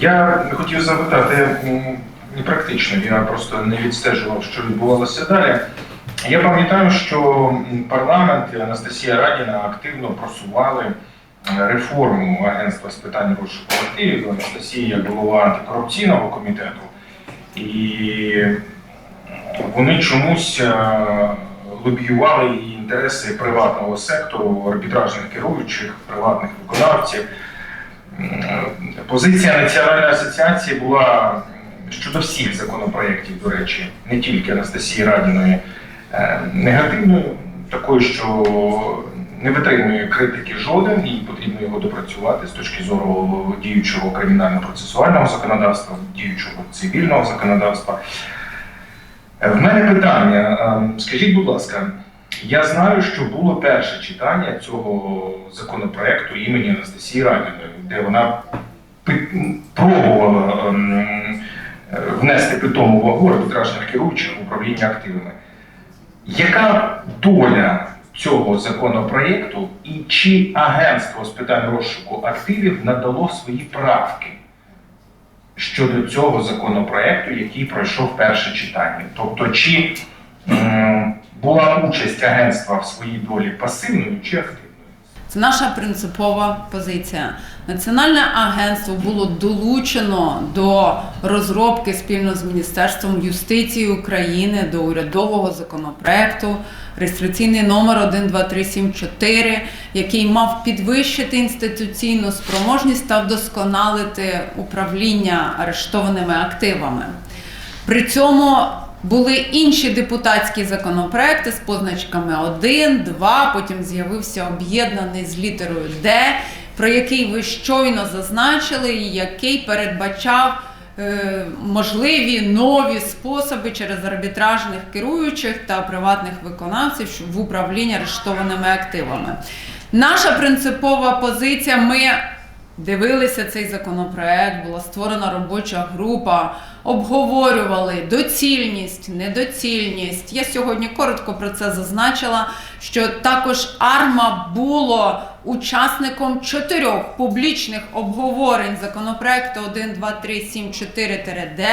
Я хотів запитати практично, я просто не відстежував, що відбувалося далі. Я пам'ятаю, що парламент і Анастасія Радіна активно просували е, реформу Агентства з питань розшуку активів. Анастасія як голова антикорупційного комітету. І вони чомусь е, лобіювали і інтереси приватного сектору, арбітражних керуючих, приватних виконавців. М, Позиція Національної асоціації була щодо всіх законопроєктів, до речі, не тільки Анастасії Радіної, е, негативною, такою, що не витримує критики жоден, і потрібно його допрацювати з точки зору діючого кримінально-процесуального законодавства, діючого цивільного законодавства. Е, В мене питання. Ем, Скажіть, будь ласка, я знаю, що було перше читання цього законопроекту імені Анастасії Радіної, де вона пробувала ем, внести питому вагу арбітражних керуючих управління активами. Яка доля цього законопроекту і чи агентство з питань розшуку активів надало свої правки щодо цього законопроекту, який пройшов перше читання? Тобто, чи м, була участь агентства в своїй долі пасивною чи активною? Це наша принципова позиція. Національне агентство було долучено до розробки спільно з Міністерством юстиції України до урядового законопроекту реєстраційний номер 12374, який мав підвищити інституційну спроможність та вдосконалити управління арештованими активами. При цьому були інші депутатські законопроекти з позначками 1, 2, потім з'явився об'єднаний з літерою Д, про який ви щойно зазначили, і який передбачав е, можливі нові способи через арбітражних керуючих та приватних виконавців в управлінні арештованими активами. Наша принципова позиція. Ми дивилися цей законопроект, була створена робоча група, обговорювали доцільність, недоцільність. Я сьогодні коротко про це зазначила, що також АРМА було учасником чотирьох публічних обговорень законопроекту 12374-д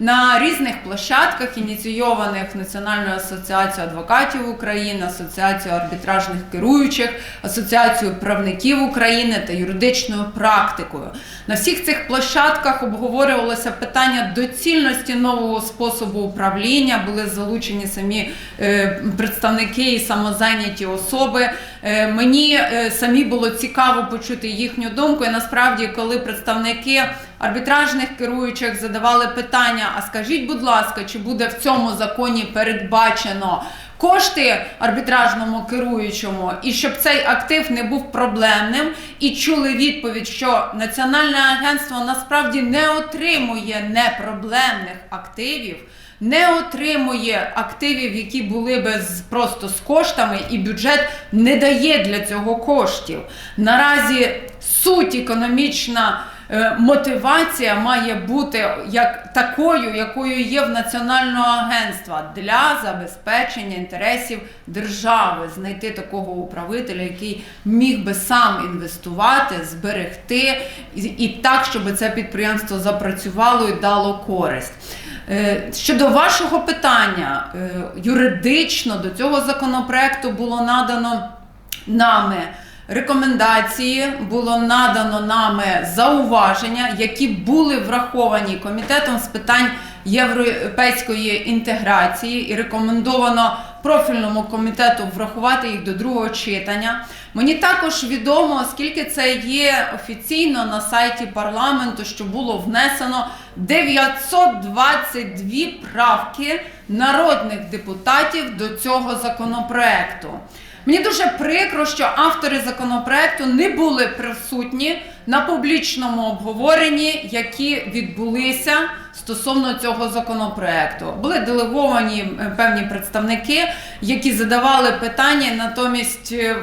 на різних площадках, ініційованих Національною асоціацією адвокатів України, Асоціацією арбітражних керуючих, Асоціацією правників України та юридичною практикою. На всіх цих площадках обговорювалося питання доцільності нового способу управління. Були залучені самі е, представники і самозайняті особи. Е, мені е, самі було цікаво почути їхню думку. І насправді, коли представники арбітражних керуючих задавали питання: а скажіть, будь ласка, чи буде в цьому законі передбачено кошти арбітражному керуючому, і щоб цей актив не був проблемним, і чули відповідь, що національне агентство насправді не отримує непроблемних активів. Не отримує активів, які були би просто з коштами, і бюджет не дає для цього коштів. Наразі суть економічна е, мотивація має бути як такою, якою є в національного агентства для забезпечення інтересів держави, знайти такого управителя, який міг би сам інвестувати, зберегти і так, щоб це підприємство запрацювало і дало користь. Е, Щодо вашого питання, е, юридично до цього законопроекту було надано нами рекомендації, було надано нами зауваження, які були враховані комітетом з питань європейської інтеграції і рекомендовано профільному комітету врахувати їх до другого читання. Мені також відомо, оскільки це є офіційно на сайті парламенту, що було внесено 922 правки народних депутатів до цього законопроекту. Мені дуже прикро, що автори законопроекту не були присутні на публічному обговоренні, які відбулися стосовно цього законопроекту. Були делеговані певні представники, які задавали питання, натомість е,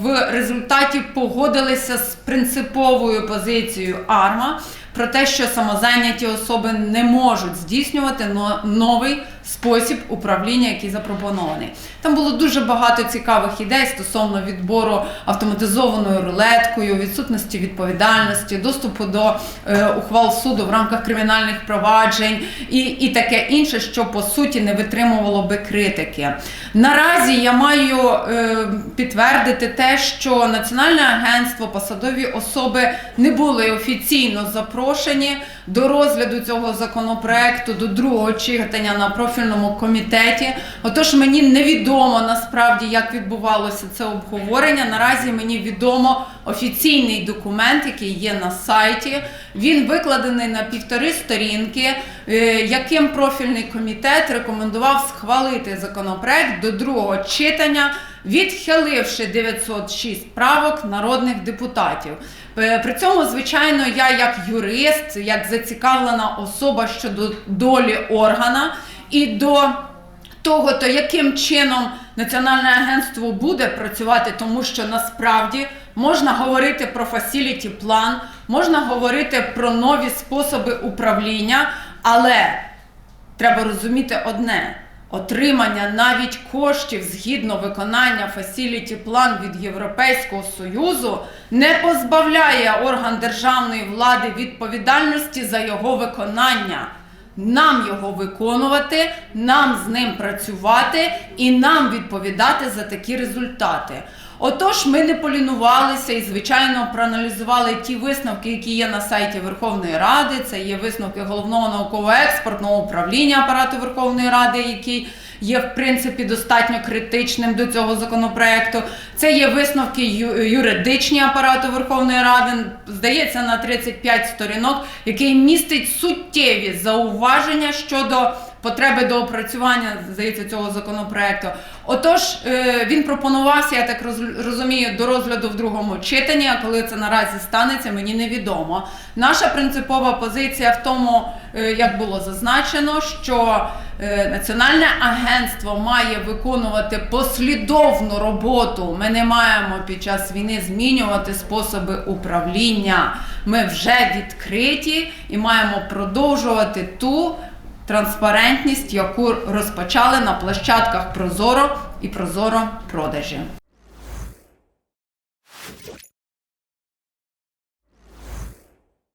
в результаті погодилися з принциповою позицією АРМА про те, що самозайняті особи не можуть здійснювати но- новий спосіб управління, який запропонований. Там було дуже багато цікавих ідей стосовно відбору автоматизованою рулеткою, відсутності відповідальності, доступу до е, ухвал суду в рамках кримінальних проваджень і, і таке інше, що по суті не витримувало би критики. Наразі я маю е, підтвердити те, що Національне агентство, посадові особи не були офіційно запрошені до розгляду цього законопроекту до другого читання на профільному комітеті. Отож, мені невідомо насправді, як відбувалося це обговорення. Наразі мені відомо офіційний документ, який є на сайті. Він викладений на півтори сторінки, е, яким профільний комітет рекомендував схвалити законопроект до другого читання, відхиливши 906 правок народних депутатів. Е, При цьому, звичайно, я як юрист, як зацікавлена особа щодо долі органа і до того, то яким чином національне агентство буде працювати, тому що насправді можна говорити про фасіліті план, можна говорити про нові способи управління, але треба розуміти одне. Отримання навіть коштів згідно виконання фасіліті план від Європейського Союзу не позбавляє орган державної влади відповідальності за його виконання. Нам його виконувати, нам з ним працювати і нам відповідати за такі результати. Отож, ми не полінувалися і, звичайно, проаналізували ті висновки, які є на сайті Верховної Ради. Це є висновки головного науково-експортного управління апарату Верховної Ради, який є в принципі достатньо критичним до цього законопроекту. Це є висновки юридичні апарату Верховної Ради, здається, на 35 сторінок, який містить суттєві зауваження щодо потреби до опрацювання здається цього законопроекту. Отож, е, він пропонувався, я так роз- розумію, до розгляду в другому читанні. А коли це наразі станеться, мені невідомо. Наша принципова позиція в тому, е, як було зазначено, що е, Національне агентство має виконувати послідовну роботу. Ми не маємо під час війни змінювати способи управління. Ми вже відкриті і маємо продовжувати ту транспарентність, яку розпочали на площадках Прозоро і Прозоро продажі.